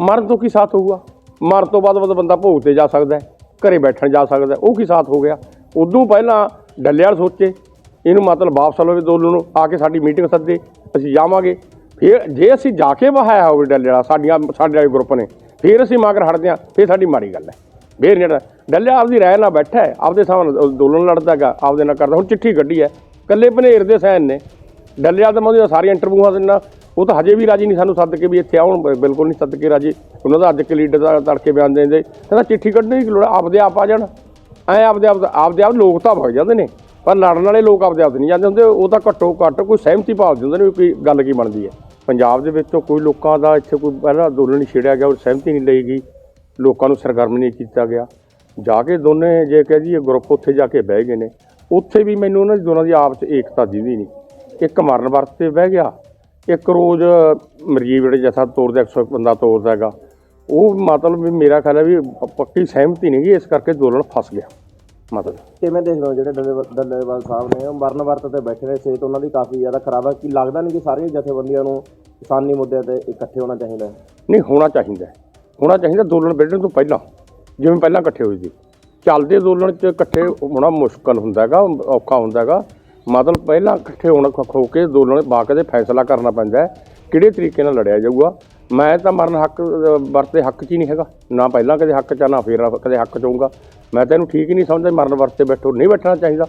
ਮਰਨ ਤੋਂ ਕੀ ਸਾਥ ਹੋਊਗਾ? ਮਰਨ ਤੋਂ ਬਾਅਦ ਬਾਅਦ ਬੰਦਾ ਭੋਗ ਤੇ ਜਾ ਸਕਦਾ ਹੈ, ਘਰੇ ਬੈਠਣ ਜਾ ਸਕਦਾ ਉਹ ਕੀ ਸਾਥ ਹੋ ਗਿਆ? ਉਦੋਂ ਪਹਿਲਾਂ ਡੱਲੇਵਾਲ ਸੋਚੇ, ਇਹਨੂੰ ਮਤਲਬ ਵਾਪਸ ਲਵੇ ਦੋਲੂ ਨੂੰ, ਆ ਕੇ ਸਾਡੀ ਮੀਟਿੰਗ ਸੱਦੇ, ਅਸੀਂ ਜਾਵਾਂਗੇ। ਫਿਰ ਜੇ ਅਸੀਂ ਜਾ ਕੇ ਵਹਾਇਆ ਹੋਵੇ ਡੱਲੇਵਾਲਾ ਸਾਡੀਆਂ, ਸਾਡੇ ਵਾਲੇ ਗਰੁੱਪ ਨੇ, ਫਿਰ ਅਸੀਂ ਮਗਰ ਹਟਦੇ ਹਾਂ, ਫਿਰ ਸਾਡੀ ਮਾੜੀ ਗੱਲ ਹੈ। ਫੇਰ ਜਿਹੜਾ ਡੱਲਿਆ ਆਪਦੀ ਰਾਇ ਨਾਲ ਬੈਠਾ ਹੈ, ਆਪਦੇ ਸਾਹਮਣੇ ਅੰਦੋਲਨ ਲੜਦਾ ਹੈਗਾ, ਆਪਦੇ ਨਾਲ ਕਰਦਾ, ਹੁਣ ਚਿੱਠੀ ਕੱਢੀ ਹੈ ਕੱਲੇ ਭਨੇਰ ਦੇ ਸੈਨ ਨੇ। ਡੱਲਿਆ ਤਾਂ ਮੈਂ ਉਹਦੀਆਂ ਸਾਰੀਆਂ ਇੰਟਰਵਿਊਆਂ ਦਿੰਦਾ ਉਹ ਤਾਂ ਹਜੇ ਵੀ ਰਾਜੀ ਨਹੀਂ ਸਾਨੂੰ ਸੱਦ ਕੇ ਵੀ ਇੱਥੇ ਆਉਣ ਬਿਲਕੁਲ ਨਹੀਂ ਸੱਦ ਕੇ ਰਾਜੀ। ਉਹਨਾਂ ਦਾ ਅੱਜ ਕੇ ਲੀਡਰ ਦਾ ਤੜਕੇ ਬਿਆਨ ਦੇਂਦੇ ਕਹਿੰਦਾ ਚਿੱਠੀ ਕੱਢਣੀ ਦੀ ਲੋੜ ਹੈ, ਆਪਦੇ ਆਪ ਆ ਜਾਣ। ਐ ਆਪਦੇ ਆਪ ਆਪਦੇ ਆਪ ਲੋਕ ਤਾਂ ਭਗ ਜਾਂਦੇ ਨੇ। ਪਰ ਲੜਨ ਵਾਲੇ ਲੋਕ ਆਪਦੇ ਆਪ ਨਹੀਂ ਜਾਂਦੇ ਹੁੰਦੇ। ਉਹ ਤਾਂ ਘੱਟੋ ਘੱਟ ਕੋਈ ਸਹਿਮਤੀ ਭਾਲਦੇ ਹੁੰਦੇ ਨੇ ਵੀ ਕੋਈ ਗੱਲ ਕੀ ਬਣਦੀ ਹੈ। ਪੰਜਾਬ ਦੇ ਵਿੱਚੋਂ ਕੋਈ ਲੋਕਾਂ ਦਾ ਇੱਥੇ ਕੋਈ ਪਹਿਲਾਂ ਅੰਦੋਲਨ ਨਹੀਂ ਛੇੜਿਆ ਗਿਆ ਉਹ ਸਹਿਮਤੀ ਨਹੀਂ ਲਈ ਗਈ। ਲੋਕਾਂ ਨੂੰ ਸਰਗਰਮ ਨਹੀਂ ਕੀਤਾ ਗਿਆ। ਜਾ ਕੇ ਦੋਨੇ ਜੇ ਕਹਿ ਦਈਏ ਗਰੁੱਪ ਉੱਥੇ ਜਾ ਕੇ ਬਹਿ ਗਏ ਨੇ। ਉੱਥੇ ਵੀ ਮੈਨੂੰ ਉਹਨਾਂ ਦੀ ਦੋਨਾਂ ਦੀ ਆਪਸ 'ਚ ਏਕਤਾ ਦਿੰਦੀ ਨਹੀਂ। ਇੱਕ ਮਰਨ ਵਰਤ ਤੇ ਬਹਿ ਗਿਆ ਇੱਕ ਰੋਜ਼ ਮਰਜੀਬ ਜਿਹੜੇ ਜਥਾ ਤੋਰਦਾ 100 ਬੰਦਾ ਤੋਰਦਾ ਹੈਗਾ ਉਹ ਮਤਲਬ ਵੀ ਮੇਰਾ ਖਿਆਲ ਹੈ ਵੀ ਪੱਕੀ ਸਹਿਮਤੀ ਨਹੀਂ ਗੀ ਇਸ ਕਰਕੇ ਅੰਦੋਲਨ ਫਸ ਗਿਆ ਮਤਲਬ। ਕਿਵੇਂ ਦੇਖਦੇ ਹੋ ਜਿਹੜੇ ਡੱਲੇਵਾਲ ਸਾਹਿਬ ਨੇ ਉਹ ਮਰਨ ਵਰਤ ਤੇ ਬੈਠੇ ਨੇ ਸਿਹਤ ਉਹਨਾਂ ਦੀ ਕਾਫੀ ਜ਼ਿਆਦਾ ਖਰਾਬ ਹੈ ਕੀ ਲੱਗਦਾ ਨਹੀਂ ਕਿ ਸਾਰੀਆਂ ਜਥੇਬੰਦੀਆਂ ਨੂੰ ਕਿਸਾਨੀ ਮੁੱਦਿਆਂ ਤੇ ਇਕੱਠੇ ਹੋਣਾ ਚਾਹੀਦਾ ਨਹੀਂ ਹੋਣਾ ਚਾਹੀਦਾ। ਹੋਣਾ ਚਾਹੀਦਾ ਅੰਦੋਲਨ ਵਿੱਢਣ ਤੋਂ ਪਹਿਲਾਂ ਜਿਵੇਂ ਪਹਿਲਾਂ ਇਕੱਠੇ ਹੋਏ ਸੀ। ਚੱਲਦੇ ਅੰਦੋਲਨ 'ਚ ਇਕੱਠੇ ਹੋਣਾ ਮੁਸ਼ਕਲ ਹੁੰਦਾ ਹੈਗਾ ਔਖਾ ਹੁੰਦਾ ਹੈਗਾ। ਮਤਲਬ ਪਹਿਲਾਂ ਇਕੱਠੇ ਹੋਣ ਖ- ਹੋ ਕੇ ਅੰਦੋਲਨ ਬਾਕ ਦੇ ਫੈਸਲਾ ਕਰਨਾ ਪੈਂਦਾ ਹੈ। ਕਿਹੜੇ ਤਰੀਕੇ ਨਾਲ ਲੜਿਆ ਜਾਊਗਾ? ਮੈਂ ਤਾਂ ਮਰਨ ਹੱਕ, ਵਰਤੇ ਹੱਕ 'ਚ ਹੀ ਨਹੀਂ ਹੈਗਾ। ਨਾ ਪਹਿਲਾਂ ਕਦੇ ਹੱਕ 'ਚ, ਨਾ ਫੇਰ ਕਦੇ ਹੱਕ 'ਚ ਹੋਊਗਾ। ਮੈਂ ਤਾਂ ਇਹਨੂੰ ਠੀਕ ਹੀ ਨਹੀਂ ਸਮਝਦਾ, ਮਰਨ ਵਰਤੇ ਬੈਠੋ, ਨਹੀਂ ਬੈਠਣਾ ਚਾਹੀਦਾ।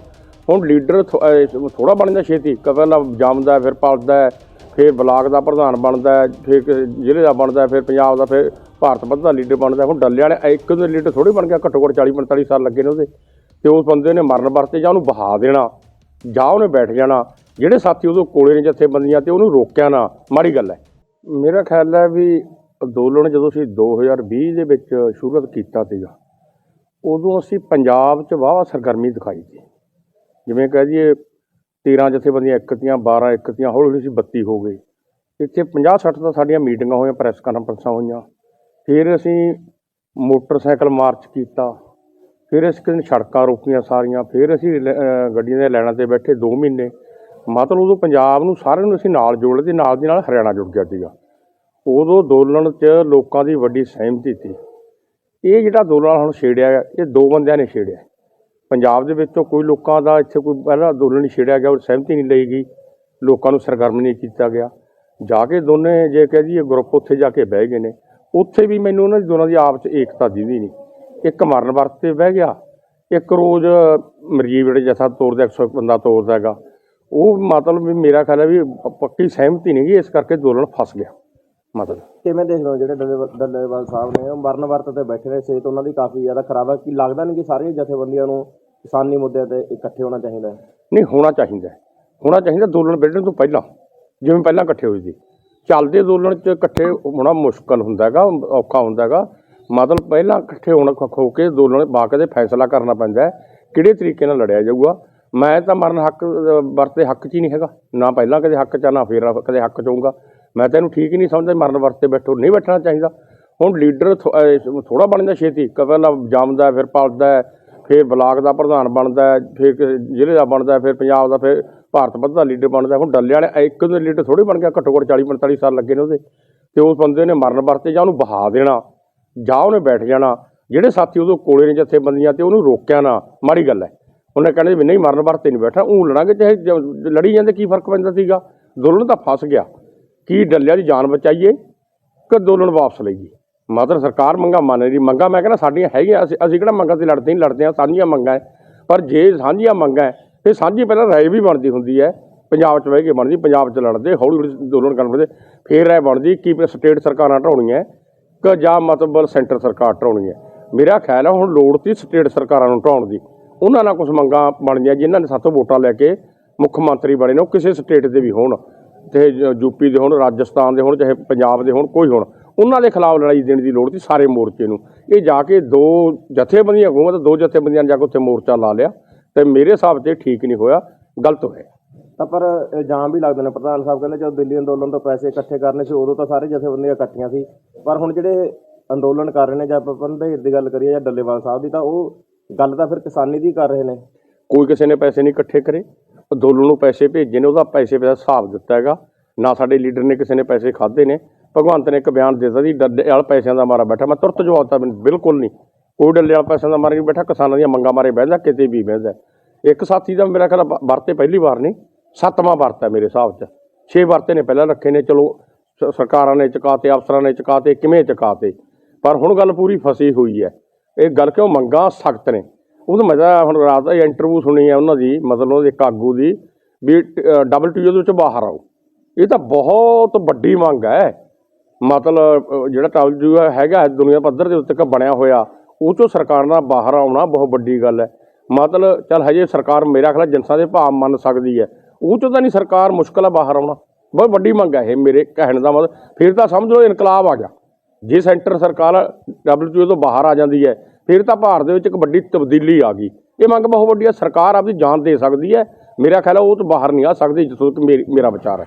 ਹੁਣ ਲੀਡਰ ਥੋੜਾ ਬਣਦਾ ਛੇਤੀ। ਕ- ਪਹਿਲਾਂ ਜੰਮਦਾ, ਫਿਰ ਪਲਦਾ ਫਿਰ ਬਲਾਕ ਦਾ ਪ੍ਰਧਾਨ ਬਣਦਾ ਫਿਰ ਜ਼ਿਲ੍ਹੇ ਦਾ ਬਣਦਾ ਫਿਰ ਪੰਜਾਬ ਦਾ, ਫਿਰ ਭਾਰਤ ਬੱਧ ਦਾ ਲੀਡਰ ਬਣਦਾ ਹੁਣ ਡੱਲੇ ਵਾਲੇ ਇੱਕ ਦੇ ਲੀਡਰ ਥੋੜੀ ਬਣ ਗਿਆ ਘੱਟੋ ਘੱਟ 40 45 ਸਾਲ ਲੱਗੇ ਨੇ ਉਹਦੇ। ਤੇ ਉਸ ਬੰਦੇ ਨੇ ਮਰਨ ਵਰਤੇ ਜਾਂ ਉਹਨੂੰ ਬਹਾ ਦੇਣਾ। ਜਾਂ ਉਹਨੇ ਬੈਠ ਜਾਣਾ, ਜਿਹੜੇ ਸਾਥੀ ਉਹਦੇ ਕੋਲੇ ਨੇ ਜਥੇਬੰਦੀਆਂ ਤੇ ਉਹਨੂੰ ਰੋਕਿਆ ਨਾ, ਮਾੜੀ ਗੱਲ ਹੈ। ਮੇਰਾ ਖਿਆਲ ਹੈ ਵੀ ਅੰਦੋਲਨ ਜਦੋਂ ਅਸੀਂ 2020 ਦੇ ਵਿੱਚ ਸ਼ੁਰੂਆਤ ਕੀਤਾ ਸੀਗਾ, ਉਦੋਂ ਅਸੀਂ ਪੰਜਾਬ 'ਚ ਵਾਹਵਾ ਸਰਗਰਮੀ ਦਿਖਾਈ ਸੀ। ਜਿਵੇਂ ਕਹਿ ਦਈਏ 13 ਜਥੇਬੰਦੀਆਂ ਇੱਕ ਤੀਆਂ 12 ਇੱਕ ਤੀਆਂ, ਹੌਲੀ ਹੌਲੀ ਅਸੀਂ 32 ਹੋ ਗਏ। ਇੱਥੇ 50 60 ਤਾਂ ਸਾਡੀਆਂ ਮੀਟਿੰਗਾਂ ਹੋਈਆਂ, ਪ੍ਰੈਸ ਕਾਨਫਰੰਸਾਂ ਹੋਈਆਂ। ਫਿਰ ਅਸੀਂ ਮੋਟਰਸਾਈਕਲ ਮਾਰਚ ਕੀਤਾ। ਫਿਰ ਅਸੀਂ ਕਿਨ ਸੜਕਾਂ ਰੋਕੀਆਂ ਸਾਰੀਆਂ, ਫਿਰ ਅਸੀਂ ਗੱਡੀਆਂ ਦੇ ਲਾਈਨਾਂ ਤੇ ਬੈਠੇ 2 ਮਹੀਨੇ। ਮਤਲਬ ਉਦੋਂ ਪੰਜਾਬ ਨੂੰ ਸਾਰਿਆਂ ਨੂੰ ਅਸੀਂ ਨਾਲ ਜੋੜ ਲਏ ਨਾਲ ਦੀ ਨਾਲ ਹਰਿਆਣਾ ਜੁੜ ਗਿਆ ਸੀਗਾ। ਉਦੋਂ ਅੰਦੋਲਨ 'ਚ ਲੋਕਾਂ ਦੀ ਵੱਡੀ ਸਹਿਮਤੀ ਸੀ। ਇਹ ਜਿਹੜਾ ਅੰਦੋਲਨ ਹੁਣ ਛੇੜਿਆ ਇਹ ਦੋ ਬੰਦਿਆਂ ਨੇ ਛੇੜਿਆ। ਪੰਜਾਬ ਦੇ ਵਿੱਚੋਂ ਕੋਈ ਲੋਕਾਂ ਦਾ ਇੱਥੇ ਕੋਈ ਪਹਿਲਾਂ ਅੰਦੋਲਨ ਨਹੀਂ ਛੇੜਿਆ ਗਿਆ, ਉਹ ਸਹਿਮਤੀ ਨਹੀਂ ਲਈ ਗਈ। ਲੋਕਾਂ ਨੂੰ ਸਰਗਰਮ ਨਹੀਂ ਕੀਤਾ ਗਿਆ। ਜਾ ਕੇ ਦੋਨੇ ਜੇ ਕਹਿ ਦਈਏ ਗਰੁੱਪ ਉੱਥੇ ਜਾ ਕੇ ਬਹਿ ਗਏ ਨੇ। ਉੱਥੇ ਵੀ ਮੈਨੂੰ ਉਹਨਾਂ ਦੀ, ਦੋਨਾਂ ਦੀ ਆਪਸ 'ਚ ਏਕਤਾ ਦਿੰਦੀ ਨਹੀਂ। ਇੱਕ ਮਰਨ ਵਰਤ ਤੇ ਬਹਿ ਗਿਆ ਇੱਕ ਰੋਜ਼ ਮਰਜੀਬ ਜਿਹੜੇ ਜਥਾ ਤੋਰਦਾ 100 ਬੰਦਾ ਤੋਰਦਾ ਹੈਗਾ। ਉਹ ਮਤਲਬ ਵੀ ਮੇਰਾ ਖਿਆਲ ਹੈ ਵੀ ਪੱਕੀ ਸਹਿਮਤੀ ਨਹੀਂ ਗੀ ਇਸ ਕਰਕੇ ਅੰਦੋਲਨ ਫਸ ਗਿਆ ਮਤਲਬ। ਕਿਵੇਂ ਦੇਖਦੇ ਹੋ ਜਿਹੜੇ ਡੱਲੇਵਾਲ ਸਾਹਿਬ ਨੇ? ਉਹ ਮਰਨ ਵਰਤ ਤੇ ਬੈਠੇ ਨੇ ਸਿਹਤ ਉਹਨਾਂ ਦੀ ਕਾਫੀ ਜ਼ਿਆਦਾ ਖਰਾਬ ਹੈ। ਕੀ ਲੱਗਦਾ ਨਹੀਂ ਕਿ ਸਾਰੀਆਂ ਜਥੇਬੰਦੀਆਂ ਨੂੰ ਕਿਸਾਨੀ ਮੁੱਦਿਆਂ ਤੇ ਇਕੱਠੇ ਹੋਣਾ ਚਾਹੀਦਾ ਨਹੀਂ ਹੋਣਾ ਚਾਹੀਦਾ। ਹੋਣਾ ਚਾਹੀਦਾ ਅੰਦੋਲਨ ਵਿੱਢਣ ਤੋਂ ਪਹਿਲਾਂ ਜਿਵੇਂ ਪਹਿਲਾਂ ਇਕੱਠੇ ਹੋਏ ਸੀ। ਚੱਲਦੇ ਅੰਦੋਲਨ 'ਚ ਇਕੱਠੇ ਹੋਣਾ ਮੁਸ਼ਕਲ ਹੁੰਦਾ ਹੈਗਾ ਔਖਾ ਹੁੰਦਾ ਹੈਗਾ। ਮਤਲਬ ਪਹਿਲਾਂ ਇਕੱਠੇ ਹੋਣ ਖੋ ਕੇ ਅੰਦੋਲਨ ਬਾਕ ਦੇ ਫੈਸਲਾ ਕਰਨਾ ਪੈਂਦਾ ਹੈ। ਕਿਹੜੇ ਤਰੀਕੇ ਨਾਲ ਲੜਿਆ ਜਾਊਗਾ? ਮੈਂ ਤਾਂ ਮਰਨ ਹੱਕ, ਵਰਤੇ ਹੱਕ 'ਚ ਹੀ ਨਹੀਂ ਹੈਗਾ। ਨਾ ਪਹਿਲਾਂ ਕਦੇ ਹੱਕ 'ਚ, ਨਾ ਫੇਰ ਕਦੇ ਹੱਕ 'ਚ ਹੋਊਗਾ। ਮੈਂ ਤਾਂ ਇਹਨੂੰ ਠੀਕ ਹੀ ਨਹੀਂ ਸਮਝਦਾ ਮਰਨ ਵਰਤੇ ਬੈਠੋ, ਨਹੀਂ ਬੈਠਣਾ ਚਾਹੀਦਾ। ਹੁਣ ਲੀਡਰ ਥੋੜਾ ਬਣਦਾ ਛੇਤੀ। ਕ- ਪਹਿਲਾਂ ਜੰਮਦਾ, ਫਿਰ ਪਲਦਾ, ਫਿਰ ਬਲਾਕ ਦਾ ਪ੍ਰਧਾਨ ਬਣਦਾ, ਫਿਰ ਜ਼ਿਲ੍ਹੇ ਦਾ ਬਣਦਾ, ਫਿਰ ਪੰਜਾਬ ਦਾ, ਫਿਰ ਭਾਰਤ ਬੱਧ ਦਾ ਲੀਡਰ ਬਣਦਾ। ਹੁਣ ਡੱਲੇ ਵਾਲੇ ਇੱਕ ਦੇ ਲੀਡਰ ਥੋੜੀ ਬਣ ਗਿਆ ਘੱਟੋ ਘੱਟ 40 45 ਸਾਲ ਲੱਗੇ ਨੇ ਉਹਦੇ। ਤੇ ਉਸ ਬੰਦੇ ਨੇ ਮਰਨ ਵਰਤੇ ਜਾਂ ਉਹਨੂੰ ਬਹਾ ਦੇਣਾ। ਜਾਂ ਉਹਨੇ ਬੈਠ ਜਾਣਾ। ਜਿਹੜੇ ਸਾਥੀ ਉਹਦੇ ਕੋਲੇ ਨੇ ਜਥੇਬੰਦੀਆਂ ਤੇ ਉਹਨੂੰ ਰੋਕਿਆ ਨਾ, ਮਾੜੀ ਗੱਲ ਹੈ। ਉਹਨੇ ਕਹਿੰਦੇ ਵੀ ਨਹੀਂ, ਮਰਨ ਵਰਤੇ ਨਹੀਂ ਬੈਠਾ ਉਹ ਲੜਾਂਗੇ ਚਾਹੇ ਲੜੀ ਜਾਂਦੇ ਕੀ ਫ਼ਰਕ ਪੈਂਦਾ ਸੀਗਾ। ਅੰਦੋਲਨ ਤਾਂ ਫਸ ਗਿਆ। ਕੀ ਡੱਲਿਆਂ ਦੀ ਜਾਨ ਬਚਾਈਏ ਕਿ ਅੰਦੋਲਨ ਵਾਪਸ ਲਈਏ? ਮਤਲਬ ਸਰਕਾਰ ਮੰਗਾ ਮੰਨ ਰਹੀ, ਮੰਗਾ ਮੈਂ ਕਹਿੰਦਾ ਸਾਡੀਆਂ ਹੈਗੀਆਂ, ਅਸੀਂ ਅਸੀਂ ਕਿਹੜਾ ਮੰਗਾਂ ਤੇ ਲੜਦੇ ਨਹੀਂ ਲੜਦੇ ਆ ਸਾਂਝੀਆਂ ਮੰਗਾਂ ਪਰ ਜੇ ਸਾਂਝੀਆਂ ਮੰਗਾਂ ਹੈ ਤੇ ਸਾਂਝੀ ਪਹਿਲਾਂ ਰਾਏ ਵੀ ਬਣਦੀ ਹੁੰਦੀ ਹੈ। ਪੰਜਾਬ 'ਚ ਬਹਿ ਕੇ ਬਣਦੀ, ਪੰਜਾਬ 'ਚ ਲੜਦੇ ਹੌਲੀ ਹੌਲੀ ਅੰਦੋਲਨ ਕਰਨ ਦੇ ਫੇਰ ਰਾਏ ਬਣਦੀ, ਕਿ ਸਟੇਟ ਸਰਕਾਰਾਂ ਢਾਉਣੀਆਂ ਜਾਂ ਮਤਲਬ ਸੈਂਟਰ ਸਰਕਾਰ ਢਾਉਣੀ ਹੈ। ਮੇਰਾ ਖਿਆਲ ਹੈ ਹੁਣ ਲੋੜ ਤੀ ਸਟੇਟ ਸਰਕਾਰਾਂ ਨੂੰ ਢਾਉਣ ਦੀ। ਉਹਨਾਂ ਨਾਲ ਕੁਝ ਮੰਗਾਂ ਬਣਦੀਆਂ ਜਿਨ੍ਹਾਂ ਨੇ ਸਾਤੋਂ ਵੋਟਾਂ ਲੈ ਕੇ ਮੁੱਖ ਮੰਤਰੀ ਬਣੇ ਨੇ, ਉਹ ਕਿਸੇ ਸਟੇਟ ਦੇ ਵੀ ਹੋਣ। ਤੇ ਯੂਪੀ ਦੇ ਹੋਣ, ਰਾਜਸਥਾਨ ਦੇ ਹੋਣ, ਚਾਹੇ ਪੰਜਾਬ ਦੇ ਹੋਣ, ਕੋਈ ਹੋਣ। ਉਹਨਾਂ ਦੇ ਖਿਲਾਫ ਲੜਾਈ ਦੇਣ ਦੀ ਲੋੜ ਸੀ ਸਾਰੇ ਮੋਰਚੇ ਨੂੰ। ਇਹ ਜਾ ਕੇ ਦੋ ਜਥੇਬੰਦੀਆਂ ਹਕੂਮਤ ਦੋ ਜਥੇਬੰਦੀਆਂ ਨੇ ਜਾ ਕੇ ਉੱਥੇ ਮੋਰਚਾ ਲਾ ਲਿਆ ਤੇ ਮੇਰੇ ਹਿਸਾਬ ਤੇ ਠੀਕ ਨਹੀਂ ਹੋਇਆ, ਗਲਤ ਹੋਇਆ। ਤਾਂ ਪਰ ਜਾਮ ਵੀ ਲੱਗਦੇ ਨੇ। ਪ੍ਰਧਾਨ ਸਾਹਿਬ ਕਹਿੰਦੇ ਜਦੋਂ ਦਿੱਲੀ ਅੰਦੋਲਨ ਤੋਂ ਪੈਸੇ ਇਕੱਠੇ ਕਰਨੇ ਸੀ, ਉਦੋਂ ਤਾਂ ਸਾਰੇ ਜਥੇਬੰਦੀਆਂ ਇਕੱਠੀਆਂ ਸੀ। ਪਰ ਹੁਣ ਜਿਹੜੇ ਅੰਦੋਲਨ ਕਰ ਰਹੇ ਨੇ, ਜਾਂ ਆਪਾਂ ਪੰਧੇਰ ਦੀ ਗੱਲ ਕਰੀਏ ਜਾਂ ਡੱਲੇਵਾਲ ਸਾਹਿਬ ਦੀ, ਤਾਂ ਉਹ ਗੱਲ ਤਾਂ ਫਿਰ ਕਿਸਾਨੀ ਦੀ ਕਰ ਰਹੇ ਨੇ। ਕੋਈ ਕਿਸੇ ਨੇ ਪੈਸੇ ਨਹੀਂ ਇਕੱਠੇ ਕਰੇ। ਅੰਦੋਲਨ ਨੂੰ ਪੈਸੇ ਭੇਜੇ ਨੇ, ਉਹਦਾ ਪੈਸੇ ਦਾ ਹਿਸਾਬ ਦਿੱਤਾ ਹੈਗਾ। ਨਾ ਸਾਡੇ ਲੀਡਰ ਨੇ ਕਿਸੇ ਨੇ ਪੈਸੇ ਖਾਦੇ ਨੇ। ਭਗਵੰਤ ਨੇ ਇੱਕ ਬਿਆਨ ਦਿੱਤਾ ਜੀ ਡੱਲੇ ਵਾਲ ਪੈਸਿਆਂ ਦਾ ਮਾਰਾ ਬੈਠਾ। ਮੈਂ ਤੁਰਤ ਜਵਾਬ ਦਿੱਤਾ ਮੈਨੂੰ ਬਿਲਕੁਲ ਨਹੀਂ। ਕੋਈ ਡੱਲੇ ਵਾਲ ਪੈਸਿਆਂ ਦਾ ਮਾਰਾ ਨਹੀਂ ਬੈਠਾ, ਕਿਸਾਨਾਂ ਦੀਆਂ ਮੰਗਾਂ ਮਾਰੇ ਬਹਿੰਦਾ ਕਿਤੇ ਵੀ ਬਹਿੰਦਾ ਇੱਕ ਸਾਥੀ ਦਾ ਮੇਰਾ ਖਿਆਲ ਵ- ਵਰਤੇ ਪਹਿਲੀ ਵਾਰ ਨਹੀਂ। ਸੱਤਵਾਂ ਵਰਤ ਹੈ ਮੇਰੇ ਹਿਸਾਬ 'ਚ। ਛੇ ਵਰਤੇ ਨੇ ਪਹਿਲਾਂ ਰੱਖੇ ਨੇ, ਚਲੋ ਸਰਕਾਰਾਂ ਨੇ ਚੁਕਾਤੇ, ਅਫਸਰਾਂ ਨੇ ਚੁਕਾਤੇ, ਕਿਵੇਂ ਚੁਕਾਤੇ। ਪਰ ਹੁਣ ਗੱਲ ਪੂਰੀ ਫਸੀ ਹੋਈ ਹੈ। ਇਹ ਗੱਲ ਕਿਉਂ ਮੰਗਾਂ ਸਖਤ ਨੇ? ਉਹਦਾ ਮਜ਼ਾ ਹੁਣ ਰਾਤ ਦਾ ਇੰਟਰਵਿਊ ਸੁਣੀ ਹੈ ਉਹਨਾਂ ਦੀ, ਮਤਲਬ ਉਹਦੇ ਇੱਕ ਆਗੂ ਦੀ, ਵੀ ਡਬਲਯੂਟੀਓ ਦੇ ਵਿੱਚ ਬਾਹਰ ਆਓ। ਇਹ ਤਾਂ ਬਹੁਤ ਵੱਡੀ ਮੰਗ ਹੈ। ਮਤਲਬ ਜਿਹੜਾ ਡਬਲ ਡਬਲਯੂ ਹੈਗਾ ਦੁਨੀਆ ਪੱਧਰ ਦੇ ਉੱਤੇ ਬਣਿਆ ਹੋਇਆ, ਉਹ ਚੋਂ ਸਰਕਾਰ ਨਾਲ ਬਾਹਰ ਆਉਣਾ ਬਹੁਤ ਵੱਡੀ ਗੱਲ ਹੈ। ਮਤਲਬ, ਚੱਲ ਹਜੇ ਸਰਕਾਰ ਮੇਰਾ ਖਿਆਲ ਜਿੰਸਾਂ ਦੇ ਭਾਵ ਮੰਨ ਸਕਦੀ ਹੈ। ਉਹ ਚੋਂ ਤਾਂ ਨਹੀਂ ਸਰਕਾਰ ਮੁਸ਼ਕਲ ਆ ਬਾਹਰ ਆਉਣਾ। ਬਹੁਤ ਵੱਡੀ ਮੰਗ ਹੈ ਇਹ ਮੇਰੇ ਕਹਿਣ ਦਾ ਮਤਲਬ। ਫਿਰ ਤਾਂ ਸਮਝ ਲਓ ਇਨਕਲਾਬ ਆ ਗਿਆ। ਜੇ ਸੈਂਟਰ ਸਰਕਾਰ ਡਬਲਯੂਟੀਓ ਤੋਂ ਬਾਹਰ ਆ ਜਾਂਦੀ ਹੈ, ਫਿਰ ਤਾਂ ਭਾਰਤ ਦੇ ਵਿੱਚ ਇੱਕ ਵੱਡੀ ਤਬਦੀਲੀ ਆ ਗਈ। ਇਹ ਮੰਗ ਬਹੁਤ ਵੱਡੀ ਹੈ ਸਰਕਾਰ ਆਪਦੀ ਜਾਨ ਦੇ ਸਕਦੀ ਹੈ। ਮੇਰਾ ਖਿਆਲ ਹੈ ਉਹ ਤੋਂ ਬਾਹਰ ਨਹੀਂ ਆ ਸਕਦੀ ਜਿੱਥੋਂ ਤੱਕ ਮੇਰੀ- ਮੇਰਾ ਵਿਚਾਰ ਹੈ।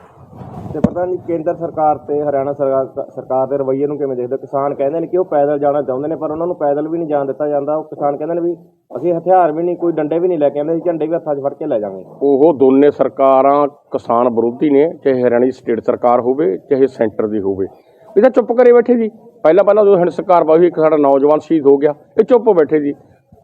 ਤੇ ਪਤਾ ਨਹੀਂ ਕੇਂਦਰ ਸਰਕਾਰ ਤੇ ਹਰਿਆਣਾ ਸਰਕਾਰ ਸਰਕਾਰ ਦੇ ਰਵੱਈਏ ਨੂੰ ਕਿਵੇਂ ਦੇਖਦੇ ਹੋ? ਕਿਸਾਨ ਕਹਿੰਦੇ ਨੇ ਕਿ ਉਹ ਪੈਦਲ ਜਾਣਾ ਚਾਹੁੰਦੇ ਨੇ ਪਰ ਉਹਨਾਂ ਨੂੰ ਪੈਦਲ ਵੀ ਨਹੀਂ ਜਾਣ ਦਿੱਤਾ ਜਾਂਦਾ। ਉਹ ਕਿਸਾਨ ਕਹਿੰਦੇ ਨੇ ਵੀ ਅਸੀਂ ਹਥਿਆਰ ਵੀ ਨਹੀਂ ਕੋਈ ਡੰਡੇ ਵੀ ਨਹੀਂ ਲੈ ਕੇ ਆਉਂਦੇ ਅਸੀਂ ਝੰਡੇ ਵੀ ਹੱਥਾਂ 'ਚ ਫੜ ਕੇ ਲੈ ਜਾਵਾਂਗੇ। ਉਹ ਦੋਨੇ ਸਰਕਾਰਾਂ ਕਿਸਾਨ ਵਿਰੋਧੀ ਨੇ ਚਾਹੇ ਹਰਿਆਣਾ ਦੀ ਸਟੇਟ ਸਰਕਾਰ ਹੋਵੇ ਚਾਹੇ ਸੈਂਟਰ ਦੀ ਹੋਵੇ। ਇਹ ਤਾਂ ਚੁੱਪ ਕਰੇ ਬੈਠੇ ਜੀ। ਪਹਿਲਾਂ ਪਹਿਲਾਂ ਜਦੋਂ ਹਿੰਦ ਸਰਕਾਰ ਪਾਈ ਇੱਕ ਸਾਡਾ ਨੌਜਵਾਨ ਸ਼ਹੀਦ ਹੋ ਗਿਆ ਇਹ ਚੁੱਪ ਬੈਠੇ ਜੀ।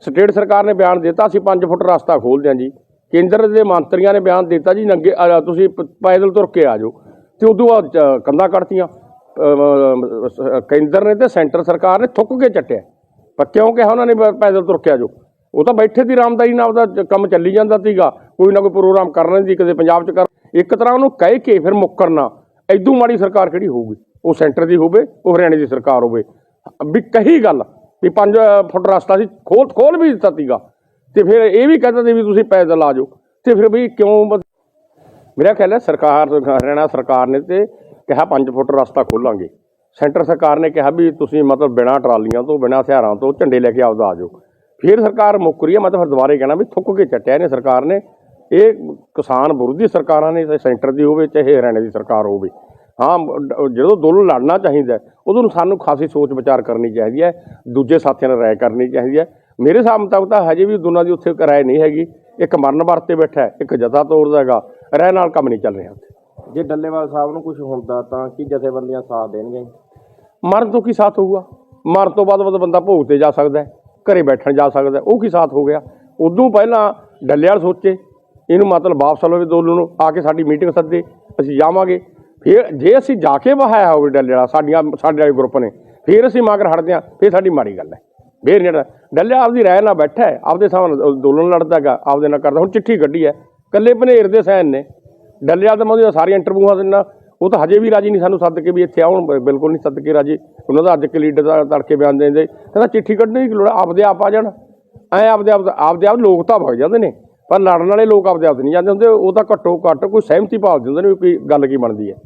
ਸਟੇਟ ਸਰਕਾਰ ਨੇ ਬਿਆਨ ਦਿੱਤਾ ਅਸੀਂ 5 ਫੁੱਟ ਰਸਤਾ ਖੋਲ ਦਿਆਂ ਜੀ। ਕੇਂਦਰ ਦੇ ਮੰਤਰੀਆਂ ਨੇ ਬਿਆਨ ਦਿੱਤਾ ਜੀ ਨੰਗੇ ਅ, ਤੁਸੀਂ ਪ- ਪੈਦਲ ਤੁਰ ਕੇ ਆ ਜਾਓ। ਤੇ ਉਦੋਂ ਬਾਅਦ ਚ ਕੰਧਾਂ ਕੱਢਤੀਆਂ। ਕੇਂਦਰ ਨੇ ਤੇ ਸੈਂਟਰ ਸਰਕਾਰ ਨੇ ਥੁੱਕ ਕੇ ਚੱਟਿਆ। ਪਰ ਕਿਉਂ ਕਿਹਾ ਉਹਨਾਂ ਨੇ ਪੈਦਲ ਤੁਰਕਿਆ ਜੋ? ਉਹ ਤਾਂ ਬੈਠੇ ਦੀ ਰਾਮਦਾਈ ਨਾਲ, ਉਹਦਾ ਕੰਮ ਚੱਲੀ ਜਾਂਦਾ ਸੀਗਾ। ਕੋਈ ਨਾ ਕੋਈ ਪ੍ਰੋਗਰਾਮ ਕਰਨਾ ਸੀ, ਕਦੇ ਪੰਜਾਬ 'ਚ ਕਰ। ਇੱਕ ਤਰ੍ਹਾਂ ਉਹਨੂੰ ਕਹਿ ਕੇ ਫਿਰ ਮੁੱਕਰਨਾ। ਐਦੂ ਮਾੜੀ ਸਰਕਾਰ ਕਿਹੜੀ ਹੋਊਗੀ? ਉਹ ਸੈਂਟਰ ਦੀ ਹੋਵੇ, ਉਹ ਹਰਿਆਣੇ ਦੀ ਸਰਕਾਰ ਹੋਵੇ। ਵੀ ਕਹੀ ਗੱਲ, ਵੀ 5 ਫੁੱਟ ਰਸਤਾ ਸੀ ਖੋਲ ਖੋਲ ਵੀ ਦਿੱਤਾ ਸੀਗਾ। ਤੇ ਫਿਰ ਇਹ ਵੀ ਕਹਿੰਦਾ ਸੀ ਵੀ ਤੁਸੀਂ ਪੈਦਲ ਆ ਜਾਓ। ਤੇ ਫਿਰ ਵੀ ਕਿਉਂ ਮੇਰਾ ਖਿਆਲ ਹੈ ਸਰਕਾਰ ਹਰਿਆਣਾ ਸਰਕਾਰ ਨੇ ਤੇ ਕਿਹਾ 5 ਫੁੱਟ ਰਸਤਾ ਖੋਲਾਂਗੇ। ਸੈਂਟਰ ਸਰਕਾਰ ਨੇ ਕਿਹਾ ਵੀ ਤੁਸੀਂ ਮਤਲਬ ਬਿਨਾਂ ਟਰਾਲੀਆਂ ਤੋਂ, ਬਿਨਾਂ ਹਥਿਆਰਾਂ ਤੋਂ ਝੰਡੇ ਲੈ ਕੇ ਆਪਦਾ ਆ ਜਾਓ। ਫਿਰ ਸਰਕਾਰ ਮੁੱਕ ਰਹੀ ਹੈ, ਮੈਂ ਤਾਂ ਫਿਰ ਦੁਬਾਰੇ ਕਹਿਣਾ ਵੀ ਥੁੱਕ ਕੇ ਚੱਟਿਆ ਨੇ ਸਰਕਾਰ ਨੇ। ਇਹ ਕਿਸਾਨ ਵਿਰੋਧੀ ਸਰਕਾਰਾਂ ਨੇ, ਚਾਹੇ ਸੈਂਟਰ ਦੀ ਹੋਵੇ, ਚਾਹੇ ਹਰਿਆਣੇ ਦੀ ਸਰਕਾਰ ਹੋਵੇ। ਹਾਂ, ਜਦੋਂ ਦੋਨੋਂ ਲੜਨਾ ਚਾਹੀਦਾ ਉਦੋਂ ਨੂੰ ਸਾਨੂੰ ਖਾਸੀ ਸੋਚ ਵਿਚਾਰ ਕਰਨੀ ਚਾਹੀਦੀ ਹੈ, ਦੂਜੇ ਸਾਥੀਆਂ ਨਾਲ ਰਾਏ ਕਰਨੀ ਚਾਹੀਦੀ ਹੈ। ਮੇਰੇ ਹਿਸਾਬ ਮੁਤਾਬਕ ਤਾਂ ਹਜੇ ਵੀ ਦੋਨਾਂ ਦੀ ਉੱਥੇ ਰਾਏ ਨਹੀਂ ਹੈਗੀ। ਇੱਕ ਮਰਨ ਵਰਤੇ ਬੈਠਾ ਇੱਕ ਜਥਾ ਤੋੜਦਾ ਹੈਗਾ ਰਾਏ ਨਾਲ ਕੰਮ ਨਹੀਂ ਚੱਲ ਰਿਹਾ ਜੇ ਡੱਲੇਵਾਲ ਸਾਹਿਬ ਨੂੰ ਕੁਝ ਹੁੰਦਾ ਤਾਂ ਕੀ ਜਥੇਬੰਦੀਆਂ ਸਾਥ ਦੇਣਗੇ? ਮਰਨ ਤੋਂ ਕੀ ਸਾਥ ਹੋਊਗਾ? ਮਰਨ ਤੋਂ ਬਾਅਦ ਬਾਅਦ ਬੰਦਾ ਭੋਗ ਤੇ ਜਾ ਸਕਦਾ ਘਰੇ ਬੈਠਣ ਜਾ ਸਕਦਾ ਉਹ ਕੀ ਸਾਥ ਹੋ ਗਿਆ? ਉਦੋਂ ਪਹਿਲਾਂ ਡੱਲਿਆਲ ਸੋਚੇ ਇਹਨੂੰ ਮਤਲਬ ਵਾਪਸ ਲਵੇ ਦੋਲੂ ਨੂੰ ਆ ਕੇ ਸਾਡੀ ਮੀਟਿੰਗ ਸੱਦੇ ਅਸੀਂ ਜਾਵਾਂਗੇ। ਫਿਰ ਜੇ ਅਸੀਂ ਜਾ ਕੇ ਵਹਾਇਆ ਹੋਵੇ ਡੱਲੇ ਵਾਲਾ ਸਾਡੀਆਂ ਸਾਡੇ ਵਾਲੇ ਗਰੁੱਪ ਨੇ ਫਿਰ ਅਸੀਂ ਮਗਰ ਹਟਦੇ ਹਾਂ ਫਿਰ ਸਾਡੀ ਮਾੜੀ ਗੱਲ ਹੈ। ਫੇਰ ਜਿਹੜਾ ਡੱਲਿਆ ਆਪਦੀ ਰਾਏ ਨਾਲ ਬੈਠਾ ਹੈ ਆਪਦੇ ਸਾਹਮਣੇ ਅੰਦੋਲਨ ਲੜਦਾ ਹੈਗਾ ਆਪਦੇ ਨਾਲ ਕਰਦਾ। ਹੁਣ ਚਿੱਠੀ ਕੱਢੀ ਹੈ ਕੱਲੇ ਭਨੇਰ ਦੇ ਸੈਨ ਨੇ। ਡੱਲਿਆ ਤਾਂ ਮੈਂ ਉਹਦੀਆਂ ਸਾਰੀਆਂ ਇੰਟਰਵਿਊਆਂ ਦਿੰਦਾ ਉਹ ਤਾਂ ਹਜੇ ਵੀ ਰਾਜੀ ਨਹੀਂ ਸਾਨੂੰ ਸੱਦ ਕੇ ਵੀ ਇੱਥੇ ਆਉਣ ਬਿਲਕੁਲ ਨਹੀਂ ਸੱਦ ਕੇ ਰਾਜੀ। ਉਹਨਾਂ ਦਾ ਅੱਜ ਇੱਕ ਲੀਡਰ ਦਾ ਤੜਕੇ ਬਿਆਨ ਦਿੰਦੇ ਕਹਿੰਦਾ ਚਿੱਠੀ ਕੱਢਣ ਦੀ ਲੋੜ ਹੈ, ਆਪਦੇ ਆਪ ਆ ਜਾਣ। ਐ ਆਪਦੇ ਆਪ ਆਪਦੇ ਆਪ ਲੋਕ ਤਾਂ ਭਗ ਜਾਂਦੇ ਨੇ ਪਰ ਲੜਨ ਵਾਲੇ ਲੋਕ ਆਪਦੇ ਆਪ ਨਹੀਂ ਜਾਂਦੇ ਹੁੰਦੇ। ਉਹ ਤਾਂ ਘੱਟੋ ਘੱਟ ਕੋਈ ਸਹਿਮਤੀ ਭਾਲ ਦਿੰਦੇ ਨੇ ਵੀ ਕੋਈ ਗੱਲ ਕੀ ਬਣਦੀ ਹੈ।